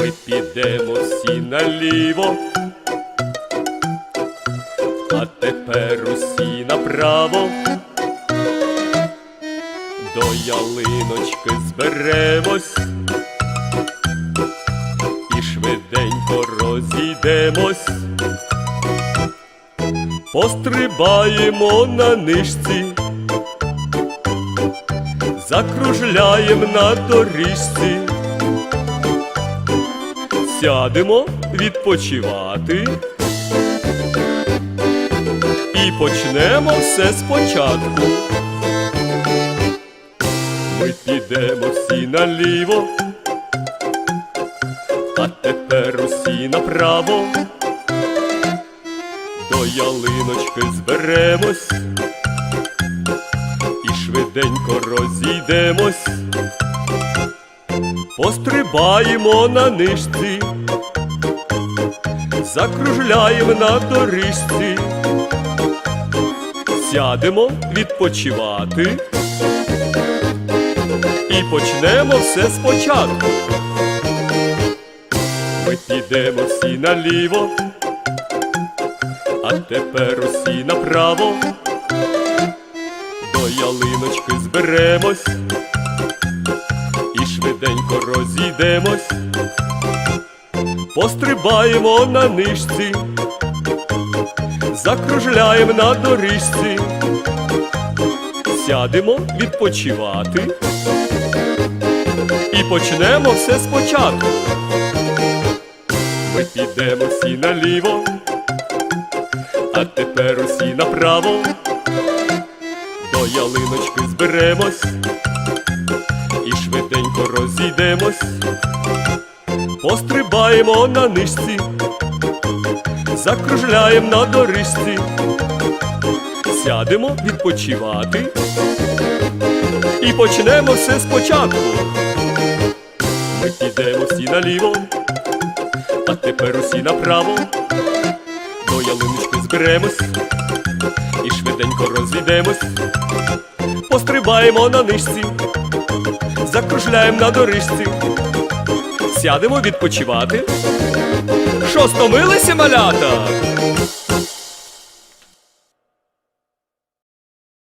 Ми підемо всі наліво, а тепер усі направо. До ялиночки зберемось і швиденько розійдемось. Пострибаємо на нишці, закружляєм на доріжці, сядемо відпочивати і почнемо все спочатку. Ми підемо всі наліво, а тепер усі направо. До ялиночки зберемось і швиденько розійдемось, пострибаємо на нишці, закружляємо на доріжці, сядемо відпочивати і почнемо все спочатку. Ми підемо всі наліво а тепер усі направо. До ялиночки зберемось розійдемось, пострибаємо на нишці, закружляємо на доріжці, сядемо відпочивати і почнемо все спочатку. Ми підемо всі наліво а тепер усі направо. До ялиночки зберемось і швиденько розійдемось, пострибаємо на нишці, закружляємо на доріжці, сядемо відпочивати і почнемо все спочатку. Ми підемо всі наліво, а тепер усі направо. До ялиночки зберемось і швиденько розійдемось, пострибаємо на нишці, закружляємо на дорижці. сядемо відпочивати. Що стомилися малята?